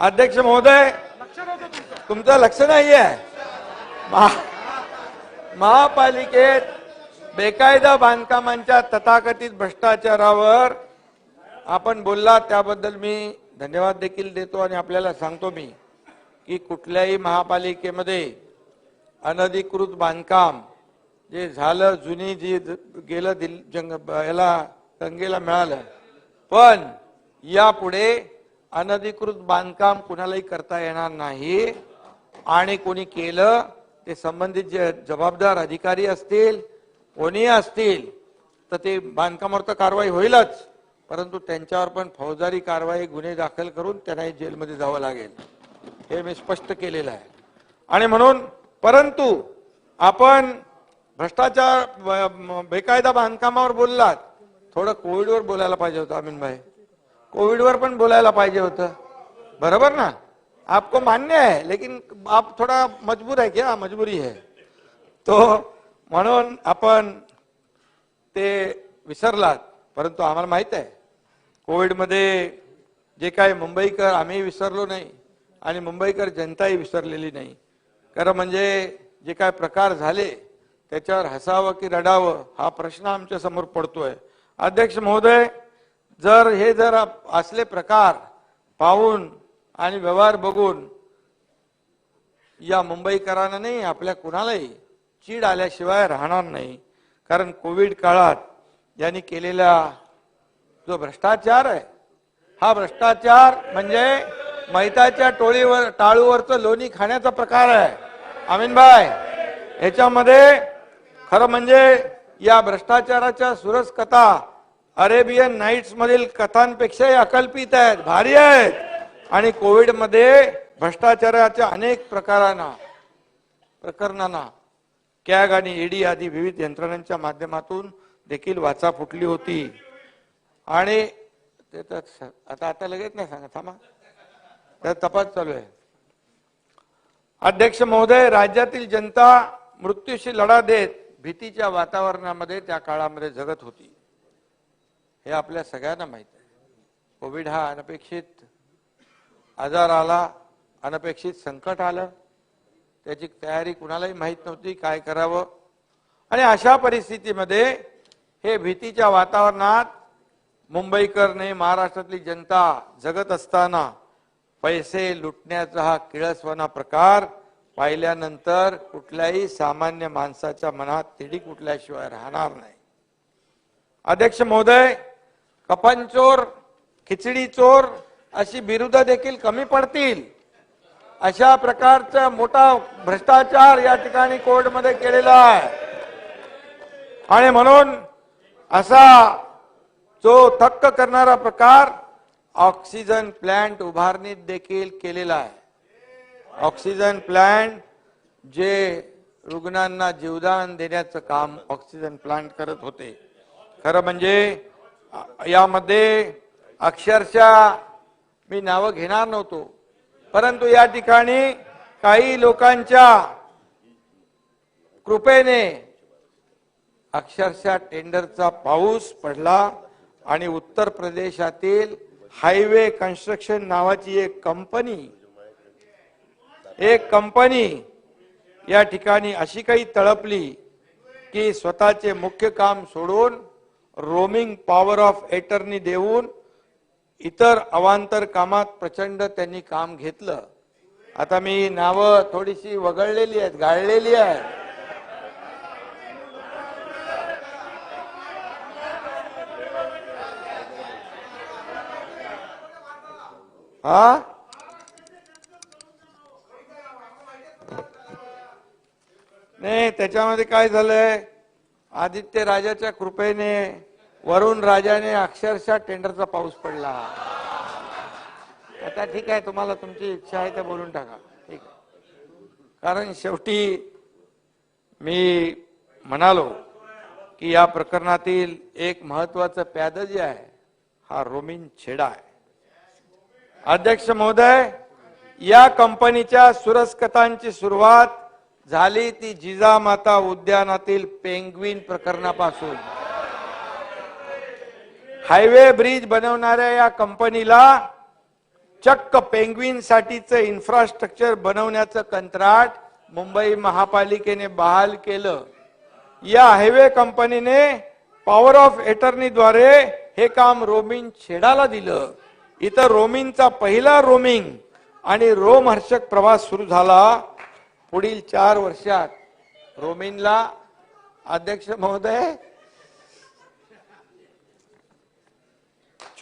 अध्यक्ष महोदय तुमचं लक्ष नाहीये. महा- महापालिकेत बेकायदा बांधकामांच्या तथाकथित भ्रष्टाचारावर आपण बोलला त्याबद्दल मी धन्यवाद देखील देतो आणि आपल्याला सांगतो मी की कुठल्याही महापालिकेमध्ये अनधिकृत बांधकाम जे झालं जुनी जी गेलं दिल जंग याला गंगेला मिळालं. पण यापुढे अनधिकृत बांधकाम कुणालाही करता येणार नाही. आणि कोणी केलं ते संबंधित जे जबाबदार अधिकारी असतील कोणी असतील तर ते बांधकामावर तर कारवाई होईलच. परंतु त्यांच्यावर पण फौजदारी कारवाई गुन्हे दाखल करून त्यांनाही जेलमध्ये जावं लागेल. हे मी स्पष्ट केलेलं आहे. आणि म्हणून परंतु आपण भ्रष्टाचार बेकायदा बांधकामावर बोललात. थोडं कोविडवर बोलायला पाहिजे होतं अमीन भाई कोविडवर पण बोलायला पाहिजे होतं. बरोबर ना? आपको मान्य आहे लेकिन आप थोड़ा मजबूर आहे क्या? मजबुरी आहे तो म्हणून आपण ते विसरलात परंतु आम्हाला माहीत आहे कोविडमध्ये जे काय मुंबईकर आम्ही विसरलो नाही आणि मुंबईकर जनताही विसरलेली नाही. खरं म्हणजे जे काय प्रकार झाले त्याच्यावर हसावं की रडावं हा प्रश्न आमच्यासमोर पडतोय. अध्यक्ष महोदय जर हे जर असले प्रकार पाहून आणि व्यवहार बघून या मुंबईकरांना नाही आपल्या कुणालाही चीड आल्याशिवाय राहणार नाही. कारण कोविड काळात यांनी केलेला जो भ्रष्टाचार आहे हा भ्रष्टाचार म्हणजे मैताच्या टोळीवर टाळूवरचं लोणी खाण्याचा प्रकार आहे. अमीनभाई ह्याच्यामध्ये खरं म्हणजे या भ्रष्टाचाराच्या सुरस कथा अरेबियन नाईट्स मधील कथांपेक्षाही अकल्पित आहेत भारी आहेत. आणि कोविडमध्ये भ्रष्टाचाराच्या अनेक प्रकारांना प्रकरणांना कॅग आणि ईडी आदी विविध यंत्रणांच्या माध्यमातून देखील वाचा फुटली होती. आणि ते तर आता आता लगेच नाही सांगा थांबा. त्यात तपास चालू आहे. अध्यक्ष महोदय राज्यातील जनता मृत्यूशी लढा देत भीतीच्या वातावरणामध्ये त्या काळामध्ये जगत होती. हे आपल्या सगळ्यांना माहीत आहे. कोविड हा अनपेक्षित आजार आला अनपेक्षित संकट आलं. त्याची तयारी कुणालाही माहीत नव्हती काय करावं. आणि अशा परिस्थितीमध्ये हे भीतीच्या वातावरणात मुंबईकरने महाराष्ट्रातली जनता जगत असताना पैसे लुटण्याचा हा किळसवाना प्रकार पाहिल्यानंतर कुठल्याही सामान्य माणसाच्या मनात तिडी कुठल्याशिवाय राहणार नाही. अध्यक्ष महोदय कपनचोर खिचडी चोर अशी बिरुदं देखील कमी पडतील. अशा प्रकारचा मोठा भ्रष्टाचार या ठिकाणी कोर्टमध्ये केलेला आहे. आणि म्हणून असा जो थक्क करणारा प्रकार ऑक्सिजन प्लांट उभारणीत देखील केलेला आहे. ऑक्सिजन प्लांट जे रुग्णांना जीवदान देण्याचं काम ऑक्सिजन प्लांट करत होते. खरं म्हणजे यामध्ये अक्षरशः मी नावं घेणार नव्हतो. परंतु या ठिकाणी काही लोकांच्या कृपेने अक्षरशः टेंडरचा पाऊस पडला आणि उत्तर प्रदेशातील हायवे कन्स्ट्रक्शन नावाची एक कंपनी एक कंपनी या ठिकाणी अशी काही तळपली की स्वतःचे मुख्य काम सोडून रोमिंग पॉवर ऑफ एटर्नी देऊन इतर अवांतर कामात प्रचंड त्यांनी काम घेतलं. आता मी नावं थोडीशी वगळलेली आहेत गाळलेली आहेत. हा? नाही त्याच्यामध्ये काय झालंय? आदित्य राजाच्या कृपेने वरुण राजाने अक्षरशः टेंडरचा पाऊस पडला. आता ठीक आहे तुम्हाला तुमची इच्छा आहे ते बोलून टाका. ठीक आहे. कारण शेवटी मी म्हणालो की या प्रकरणातील एक महत्वाचं प्याद जे आहे हा रोमिन छेडा आहे. अध्यक्ष महोदय या कंपनीच्या सुरस्कतांची सुरुवात झाली ती जिजामाता उद्यानातील पेंग्विन प्रकरणापासून. हायवे ब्रिज बनवणाऱ्या या कंपनीला चक्क पेंग्विन साठीचं इन्फ्रास्ट्रक्चर बनवण्याचं कंत्राट मुंबई महापालिकेने बहाल केलं. या हायवे कंपनीने पॉवर ऑफ एटर्नीद्वारे हे काम रोमिन छेडाला दिलं. इथं रोमिनचा पहिला रोमिंग आणि रोमहर्षक प्रवास सुरू झाला. पुढील चार वर्षात रोमिनला अध्यक्ष महोदय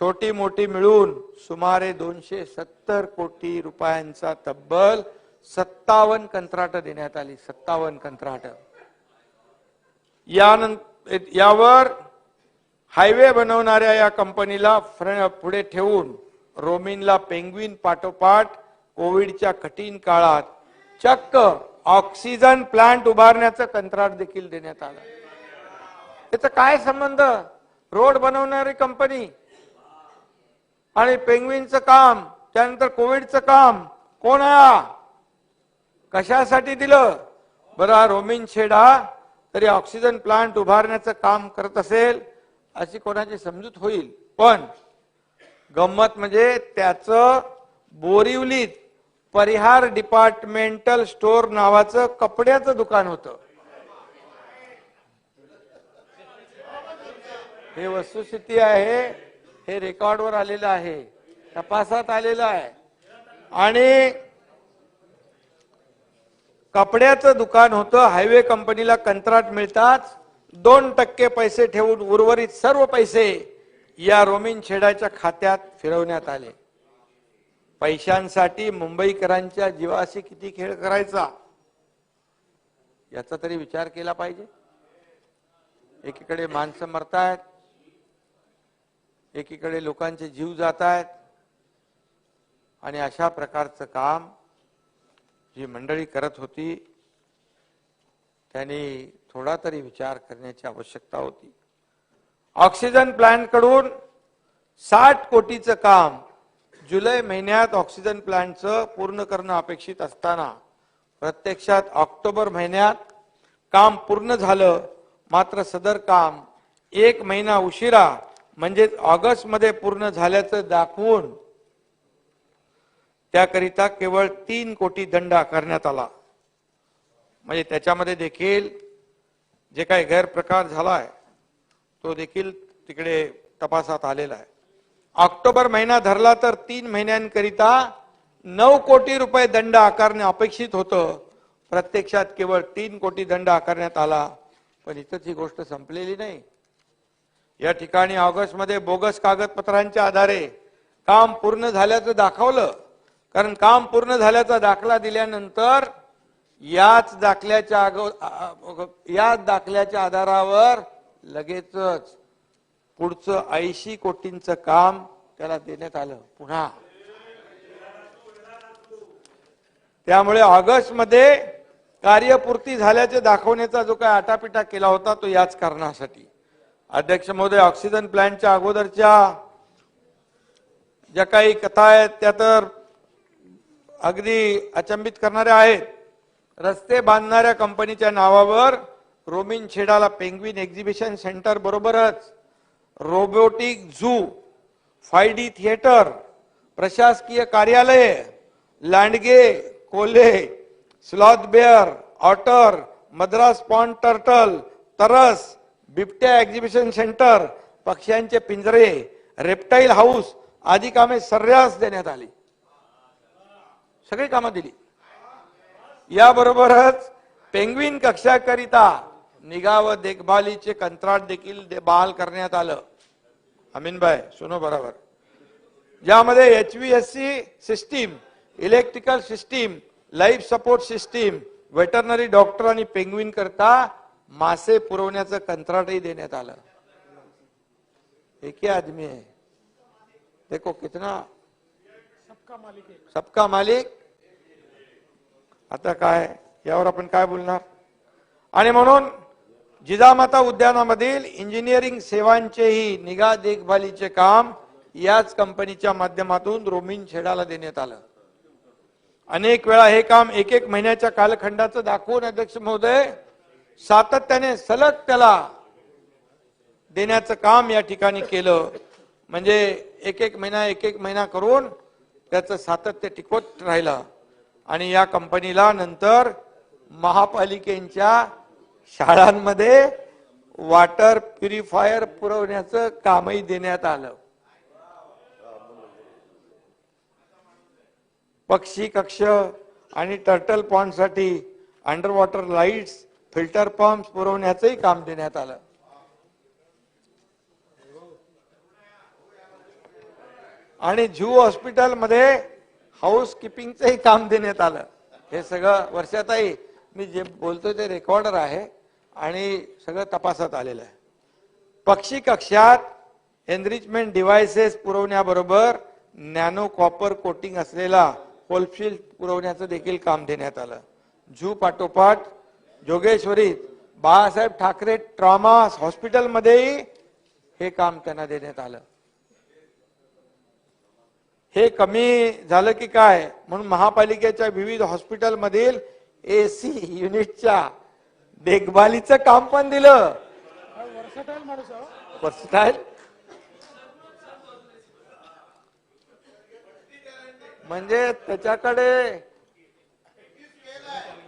छोटी मोठी मिळून सुमारे दोनशे सत्तर कोटी रुपयांचा तब्बल सत्तावन्न कंत्राट देण्यात आली. सत्तावन्न कंत्राट. यानंतर यावर हायवे बनवणाऱ्या या कंपनीला पुढे ठेवून रोमिनला पेंग्विन पाठोपाठ कोविडच्या कठीण काळात चक्क ऑक्सिजन प्लांट उभारण्याचं कंत्राट देखील देण्यात आलं. त्याचा काय संबंध? रोड बनवणारी कंपनी आणि पेंग्विनचं काम त्यानंतर कोविडचं काम कोण कशासाठी दिलं? बरं रोमिन छेडा तरी ऑक्सिजन प्लांट उभारण्याचं काम करत असेल अशी कोणाची समजूत होईल? पण गंमत म्हणजे त्याचं बोरिवलीत परिहार डिपार्टमेंटल स्टोअर नावाचं कपड्याचं दुकान होतं. हे वस्तुस्थिती आहे हे रेकॉर्डवर आलेलं आहे. तपासात आलेलं आहे. आणि कपड्याचं दुकान होतं हायवे कंपनीला कंत्राट मिळताच दोन टक्के पैसे ठेवून उर्वरित सर्व पैसे या रोमिन छेडाच्या खात्यात फिरवण्यात आले. पैशांसाठी मुंबईकरांच्या जीवाशी किती खेळ करायचा? याचा तरी विचार केला पाहिजे. एकीकडे माणसं मरतायत एकीकडे लोकांचे जीव जात आहेत आणि अशा प्रकारचं काम जी मंडळी करत होती त्यांनी थोडा तरी विचार करण्याची आवश्यकता होती. ऑक्सिजन प्लांटकडून साठ कोटीचं काम जुलै महिन्यात ऑक्सिजन प्लांटचं पूर्ण करणं अपेक्षित असताना प्रत्यक्षात ऑक्टोबर महिन्यात काम पूर्ण झालं मात्र सदर काम एक महिना उशिरा म्हणजे ऑगस्टमध्ये पूर्ण झाल्याचं दाखवून त्याकरिता केवळ तीन कोटी दंड आकारण्यात आला. म्हणजे त्याच्यामध्ये देखील जे काही गैरप्रकार झालाय तो देखील तिकडे तपासात आलेला आहे. ऑक्टोबर महिना धरला तर तीन महिन्यांकरिता नऊ कोटी रुपये दंड आकारणे अपेक्षित होतं. प्रत्यक्षात केवळ तीन कोटी दंड आकारण्यात आला. पण इथंच ही गोष्ट संपलेली नाही. या ठिकाणी ऑगस्टमध्ये बोगस कागदपत्रांच्या आधारे काम पूर्ण झाल्याचं दाखवलं. कारण काम पूर्ण झाल्याचा दाखला दिल्यानंतर याच दाखल्याच्या अगो याच दाखल्याच्या आधारावर लगेचच पुढचं ऐंशी कोटींचं काम त्याला देण्यात आलं पुन्हा. त्यामुळे ऑगस्टमध्ये कार्यपूर्ती झाल्याचे दाखवण्याचा जो काय आटापिटा केला होता तो याच कारणासाठी. अध्यक्ष महोदय ऑक्सिजन प्लांटच्या अगोदरच्या ज्या काही कथा आहेत त्या तर अगदी अचंबित करणाऱ्या आहेत. रस्ते बांधणाऱ्या कंपनीच्या नावावर रोमिन छेडाला पेंग्विन एक्झिबिशन सेंटर बरोबरच robotic zoo five D theatre प्रशासकीय कार्यालय लांडगे कोले sloth bear otter Madras pond turtle तरस बिबट्या एक्झिबिशन सेंटर पक्ष्यांचे पिंजरे रेप्टाईल हाऊस आदी कामे सर्रास देण्यात आली. सगळी कामं दिली. याबरोबरच पेंग्विन कक्षाकरिता निगा व देखभालीचे कंत्राट देखील दे- बहाल करण्यात आलं. अमीनबाय सुनो बरोबर. ज्यामध्ये H V S C system electrical system life support system veterinary doctor आणि पेंग्विन करता मासे पुरवण्याचं कंत्राटही देण्यात आलं. एक ही आदमी है देखो कितना? सबका मालिक आता काय? यावर आपण काय बोलणार? आणि म्हणून जिजामाता उद्यानामधील इंजिनिअरिंग सेवांचेही निगा देखभालीचे काम याच कंपनीच्या माध्यमातून रोमिन छेडाला देण्यात आलं. अनेक वेळा हे काम एक एक महिन्याच्या कालखंडाचं दाखवून अध्यक्ष महोदय सातत्याने सलग त्याला देण्याचं काम या ठिकाणी केलं. म्हणजे एक एक महिना एक एक महिना करून त्याचं सातत्य टिकवत राहिलं. आणि या कंपनीला नंतर महापालिकेच्या शाळांमध्ये वॉटर प्युरिफायर पुरवण्याचं कामही देण्यात आलं. पक्षी कक्ष आणि turtle पॉन्डसाठी under water lights filter pump पुरवण्याचंही काम देण्यात आलं. आणि जू हॉस्पिटलमध्ये हाऊस किपिंगचंही काम देण्यात आलं. हे सगळं वर्षातही मी जे बोलतोय ते रेकॉर्डर आहे आणि सगळं तपासात आलेलं आहे. पक्षी कक्षात एनरिचमेंट डिव्हायसेस पुरवण्याबरोबर नॅनो कॉपर कोटिंग असलेला कोल्फशील्ड पुरवण्याचं देखील काम देण्यात आलं. झू पाठोपाठ जोगेश्वरीत बाळासाहेब ठाकरे ट्रॉमा हॉस्पिटलमध्येही हे काम त्यांना देण्यात आलं. हे कमी झालं की काय? म्हणून महापालिकेच्या विविध हॉस्पिटलमधील एसी युनिटच्या देखभालीचं काम पण दिलं. वर्सटाईल हो. म्हणजे त्याच्याकडे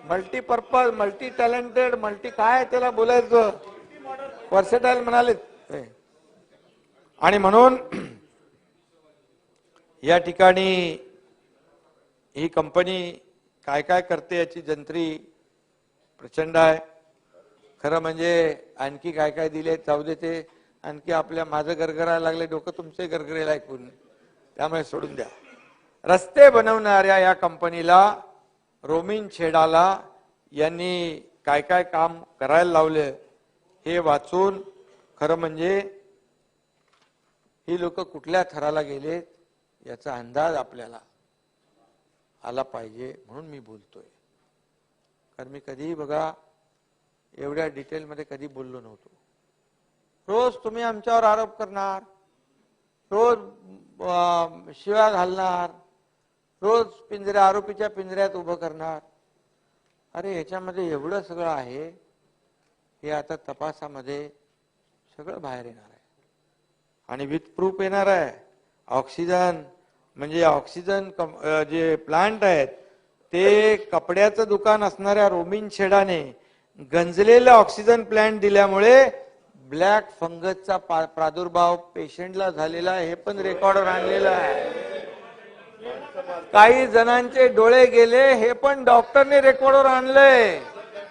मल्टीपर्पज मल्टी टॅलेंटेड मल्टी काय त्याला बोलायचं? वर्सेटाईल म्हणाले आणि म्हणून या ठिकाणी ही कंपनी काय काय करते याची जंत्री प्रचंड आहे. खरं म्हणजे आणखी काय काय दिले जाऊ दे ते. आणखी आपल्या माझं गरगरायला लागले डोकं तुमचे गरगरेला ऐकून. त्यामुळे सोडून द्या. रस्ते बनवणाऱ्या या कंपनीला रोमिन छेडाला यांनी काय काय काम करायला लावले हे वाचून खरं म्हणजे ही लोक कुठल्या थराला गेलेत याचा अंदाज आपल्याला आला पाहिजे म्हणून मी बोलतोय. कारण मी कधीही बघा एवढ्या डिटेलमध्ये कधी बोललो नव्हतो. रोज तुम्ही आमच्यावर आरोप करणार रोज शिव्या घालणार रोज पिंजऱ्या आरोपीच्या पिंजऱ्यात उभं करणार. अरे ह्याच्यामध्ये एवढं सगळं आहे हे आता तपासामध्ये सगळं बाहेर येणार आहे. आणि विथ प्रूफ येणार आहे. ऑक्सिजन म्हणजे ऑक्सिजन कम- जे प्लांट आहेत ते कपड्याचं दुकान असणाऱ्या रोमिन शेडाने गंजलेलं ऑक्सिजन प्लांट दिल्यामुळे ब्लॅक फंगसचा पा- प्रादुर्भाव पेशंटला झालेला आहे हे पण रेकॉर्डवर आणलेलं आहे. काही जणांचे डोळे गेले हे पण डॉक्टरने रेकॉर्डवर आणलंय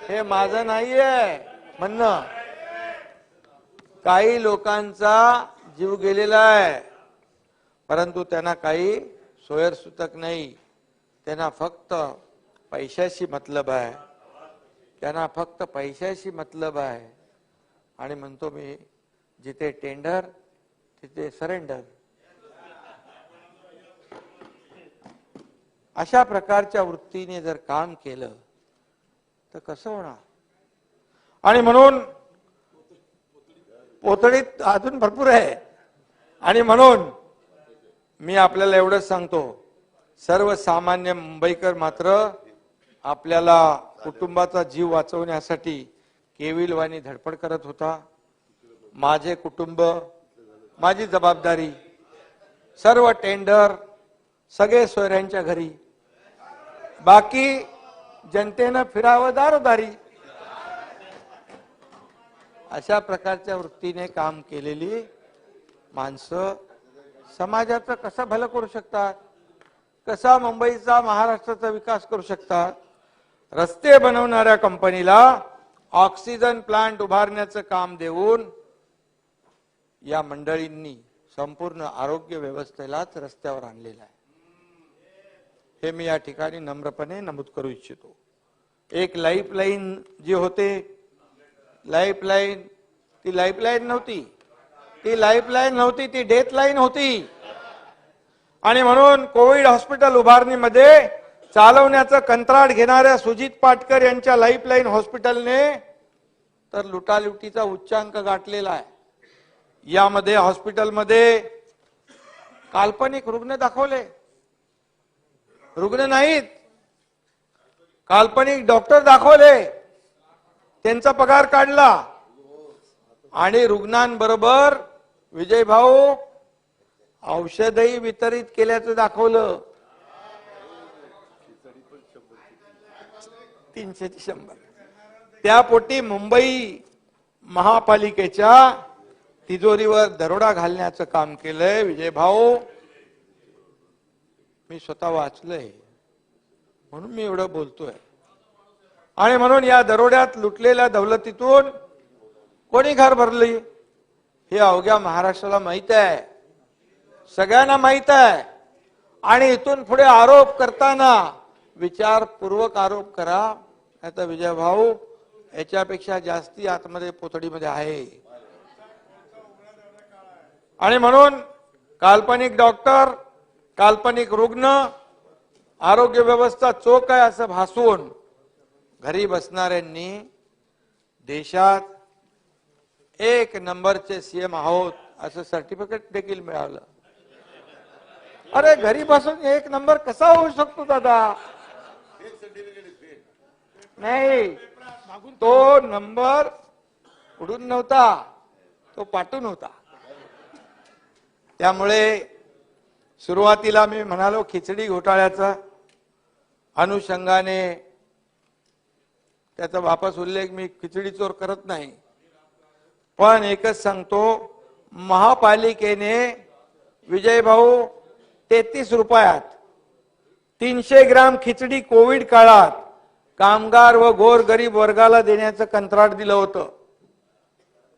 हे माझं नाहीये. म्हणणं काही लोकांचा जीव गेलेला आहे परंतु त्यांना काही सोयरसूतक नाही. त्यांना फक्त पैशाशी मतलब आहे. त्यांना फक्त पैशाशी मतलब आहे. आणि म्हणतो मी जिथे टेंडर तिथे सरेंडर अशा प्रकारच्या वृत्तीने जर काम केलं तर कसं होणार? आणि म्हणून पोतळीत अजून भरपूर आहे. आणि म्हणून मी आपल्याला एवढंच सांगतो सर्वसामान्य मुंबईकर मात्र आपल्याला कुटुंबाचा जीव वाचवण्यासाठी केविलवाणी धडपड करत होता. माझे कुटुंब माझी जबाबदारी सर्व टेंडर सगळे सोयऱ्यांच्या घरी बाकी जनतेनं फिरावं दारोदारी. अशा प्रकारच्या वृत्तीने काम केलेली माणसं समाजाचं कसं भलं करू शकतात? कसा मुंबईचा महाराष्ट्राचा विकास करू शकतात? रस्ते बनवणाऱ्या कंपनीला ऑक्सिजन प्लांट उभारण्याचं काम देऊन या मंडळींनी संपूर्ण आरोग्य व्यवस्थेलाच रस्त्यावर आणलेलं आहे. हे मी या ठिकाणी नम्रपणे नमूद करू इच्छितो. एक लाईफलाईन जे जी होते लाईफलाईन ती लाईफलाईन नव्हती. ती लाईफलाईन नव्हती ती डेथ लाईन होती. आणि म्हणून कोविड हॉस्पिटल उभारणीमध्ये चालवण्याचं कंत्राट घेणाऱ्या सुजित पाटकर यांच्या लाईफलाईन हॉस्पिटलने तर लुटालुटीचा उच्चांक गाठलेला आहे. यामध्ये हॉस्पिटलमध्ये काल्पनिक रुग्ण दाखवले. रुग्ण नाहीत. काल्पनिक डॉक्टर दाखवले. त्यांचा पगार काढला. आणि रुग्णांबरोबर विजय भाऊ औषधही वितरित केल्याचं दाखवलं. तीनशे ते शंभर. त्यापोटी मुंबई महापालिकेच्या तिजोरीवर दरोडा घालण्याचं काम केलंय विजय भाऊ. मी स्वतः वाचलंय. म्हणून मी एवढं बोलतोय. आणि म्हणून या दरोड्यात लुटलेल्या दौलतीतून कोणी घर भरली? हे अवघ्या महाराष्ट्राला माहीत आहे. सगळ्यांना माहीत आहे. आणि इथून पुढे आरोप करताना विचारपूर्वक आरोप करा. आता विजय भाऊ याच्यापेक्षा जास्ती आतमध्ये पोतडीमध्ये आहे. आणि म्हणून काल्पनिक डॉक्टर काल्पनिक रुग्ण आरोग्य व्यवस्था चोख आहे असं भासून घरी बसणाऱ्यांनी देशात एक नंबरचे सीएम आहोत असं सर्टिफिकेट देखील मिळालं. अरे घरी बसून एक नंबर कसा होऊ शकतो दादा? नाही तो नंबर उडून नव्हता तो पाठून होता. त्यामुळे सुरुवातीला मी म्हणालो खिचडी घोटाळ्याचा अनुषंगाने त्याचा वापस उल्लेख मी खिचडी चोर करत नाही. पण एकच सांगतो महापालिकेने विजय भाऊ तेहतीस रुपयात तीनशे ग्राम खिचडी कोविड काळात कामगार व गोर गरीब वर्गाला देण्याचं कंत्राट दिलं होतं.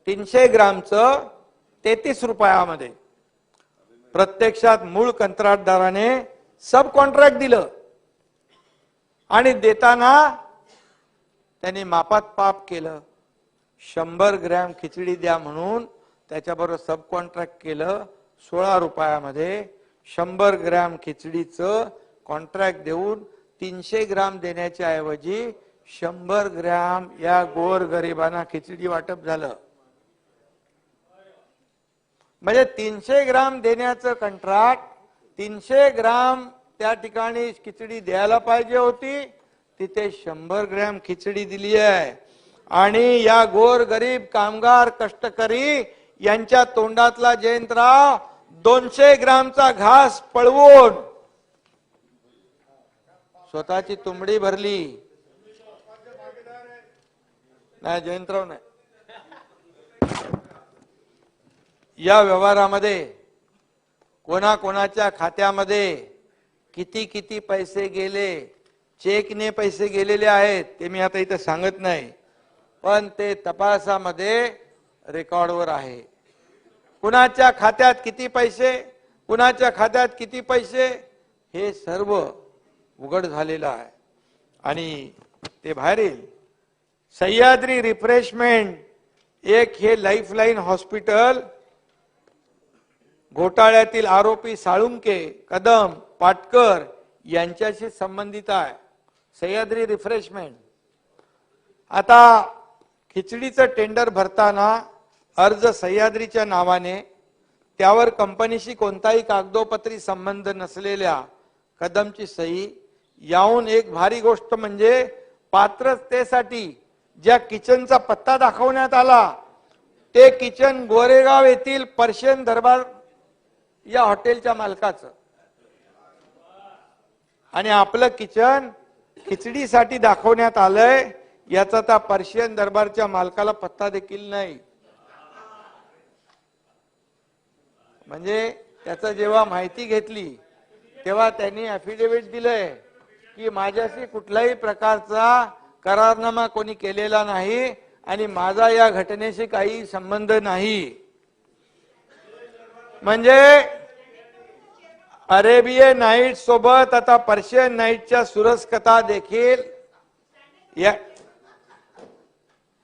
तीनशे ग्रामचं तेहतीस रुपयामध्ये. प्रत्यक्षात मूळ कंत्राटदाराने सब कॉन्ट्रॅक्ट दिलं. आणि देताना त्यांनी मापात पाप केलं. शंभर ग्रॅम खिचडी द्या म्हणून त्याच्याबरोबर सब कॉन्ट्रॅक्ट केलं. सोळा रुपयामध्ये शंभर ग्रॅम खिचडीचं कॉन्ट्रॅक्ट देऊन तीनशे ग्राम देण्याच्या ऐवजी शंभर ग्रॅम या गोर गरिबांना खिचडी वाटप झालं. म्हणजे तीनशे ग्राम देण्याचं कंत्राट तीनशे ग्राम त्या ठिकाणी खिचडी द्यायला पाहिजे होती. तिथे शंभर ग्रॅम खिचडी दिली आहे. आणि या गोर गरीब कामगार कष्टकरी यांच्या तोंडातला जयंतराव दोनशे ग्रामचा घास पळवून स्वतःची तुंबडी भरली. नाही जयंतराव नाही. या व्यवहारामध्ये कोणाकोणाच्या खात्यामध्ये किती किती पैसे गेले चेकने पैसे गेलेले आहेत ते मी आता इथं सांगत नाही. पण ते तपासामध्ये रेकॉर्डवर आहे. कुणाच्या खात्यात किती पैसे कुणाच्या खात्यात किती पैसे हे सर्व उघड झालेलं आहे. आणि ते बाहेर येईल. सह्याद्री रिफ्रेशमेंट एक हे लाईफलाईन हॉस्पिटल घोटाळ्यातील आरोपी साळुंके कदम पाटकर यांच्याशी संबंधित आहे. सह्याद्री रिफ्रेशमेंट. आता खिचडीचं टेंडर भरताना अर्ज सह्याद्रीच्या नावाने त्यावर कंपनीशी कोणताही कागदोपत्री संबंध नसलेल्या कदमची सही याहून एक भारी गोष्ट म्हणजे पात्रतेसाठी ज्या किचनचा पत्ता दाखवण्यात आला ते किचन गोरेगाव येथील पर्शियन दरबार या हॉटेलच्या मालकाचं. आणि आपलं किचन खिचडीसाठी दाखवण्यात आलंय याचा त्या पर्शियन दरबारच्या मालकाला पत्ता देखील नाही. म्हणजे त्याचं जेव्हा माहिती घेतली तेव्हा त्यांनी अफिडेव्हिट दिलंय की माझ्याशी कुठल्याही प्रकारचा करारनामा कोणी केलेला नाही आणि माझा या घटनेशी काही संबंध नाही. म्हणजे अरेबियन नाईट सोबत आता पर्शियन नाईटच्या सुरस कथा देखील या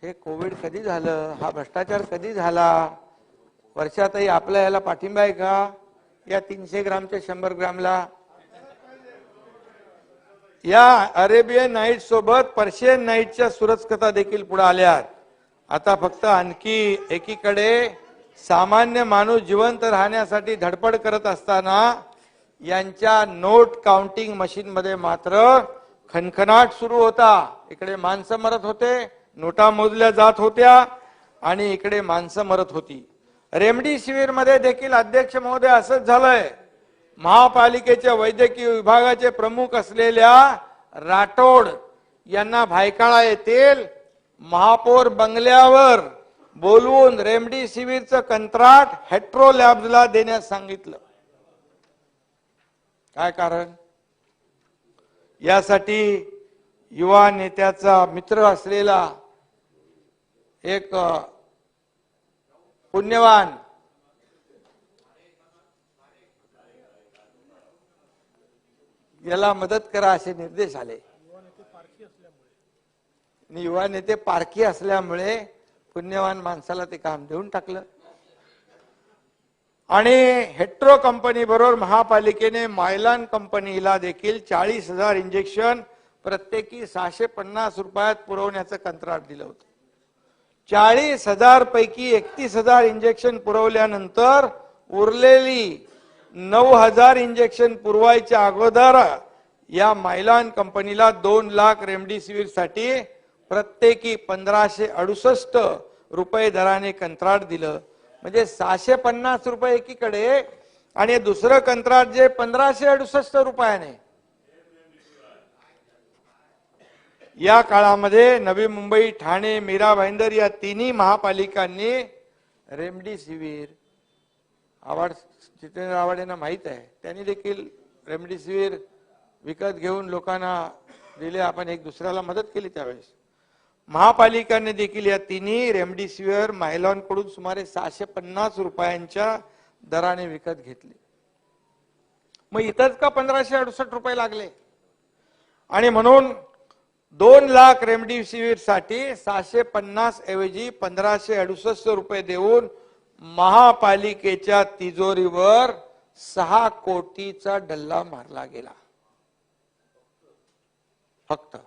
हे कोविड कधी झालं? हा भ्रष्टाचार कधी झाला? वर्षातही आपल्या याला पाठिंबा आहे का? या तीनशे ग्रामच्या शंभर ग्रामला? या अरेबियन नाईट सोबत पर्शियन नाईटच्या सुरस कथा देखील पुढे आल्यात. आता फक्त आणखी एकीकडे सामान्य माणूस जिवंत राहण्यासाठी धडपड करत असताना यांच्या नोट काउंटिंग मशीन मध्ये मात्र खनखनाट सुरू होता. इकडे माणसं मरत होते नोटा मोजल्या जात होत्या आणि इकडे माणसं मरत होती. रेमडेसिवीरमध्ये देखील अध्यक्ष महोदय असंच झालंय. महापालिकेच्या वैद्यकीय विभागाचे प्रमुख असलेल्या राठोड यांना भायकाळा येतील महापौर बंगल्यावर बोलवून रेमडेसिवीरचं कंत्राट हेट्रो लॅब्सला देण्यास सांगितलं. काय कारण? यासाठी युवा नेत्याचा मित्र असलेला एक पुण्यवान याला मदत करा असे निर्देश आले. आणि युवा नेते पारखी असल्यामुळे पुण्यवान माणसाला ते काम देऊन टाकलं. आणि हेट्रो कंपनी बरोबर महापालिकेने मायलान कंपनीला देखील चाळीस हजार इंजेक्शन प्रत्येकी सहाशे पन्नास रुपयात पुरवण्याचं कंत्राट दिलं होतं. चाळीस हजार पैकी एकतीस हजार इंजेक्शन पुरवल्यानंतर उरलेली नऊ हजार इंजेक्शन पुरवायच्या अगोदर या मायलान कंपनीला दोन लाख रेमडेसिवीरसाठी प्रत्येकी पंधराशे अडुसष्ट रुपये दराने कंत्राट दिलं. म्हणजे सहाशे पन्नास रुपये एकीकडे आणि दुसरं कंत्राट जे पंधराशे अडुसष्ट रुपयाने. या काळामध्ये नवी मुंबई ठाणे मीरा भाईंदर या तिन्ही महापालिकांनी रेमडेसिवीर आवाड जितेंद्र आव्हाड यांना माहीत आहे. त्यांनी देखील रेमडेसिवीर विकत घेऊन लोकांना दिले. आपण एक दुसऱ्याला मदत केली त्यावेळेस. महापालिकेने देखील या तिन्ही रेमडेसिवीरकडून सुमारे सहाशे पन्नास रुपयांच्या दराने विकत घेतली. मग इथंच का पंधराशे अडुसष्ट रुपये लागले? आणि म्हणून दोन लाख रेमडेसिवीरसाठी सहाशे पन्नास ऐवजी पंधराशे अडुसष्ट रुपये देऊन महापालिकेच्या तिजोरीवर सहा कोटीचा डल्ला मारला गेला. फक्त.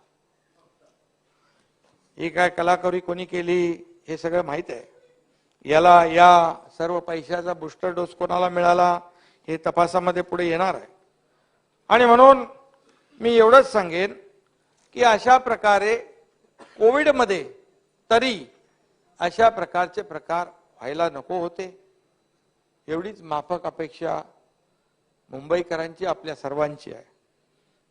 ही काय कलाकारी कोणी केली हे सगळं माहीत आहे. याला या सर्व पैशाचा बुस्टर डोस कोणाला मिळाला हे तपासामध्ये पुढे येणार आहे. आणि म्हणून मी एवढंच सांगेन की अशा प्रकारे कोविडमध्ये तरी अशा प्रकारचे प्रकार व्हायला नको होते. एवढीच माफक अपेक्षा मुंबईकरांची आपल्या सर्वांची आहे.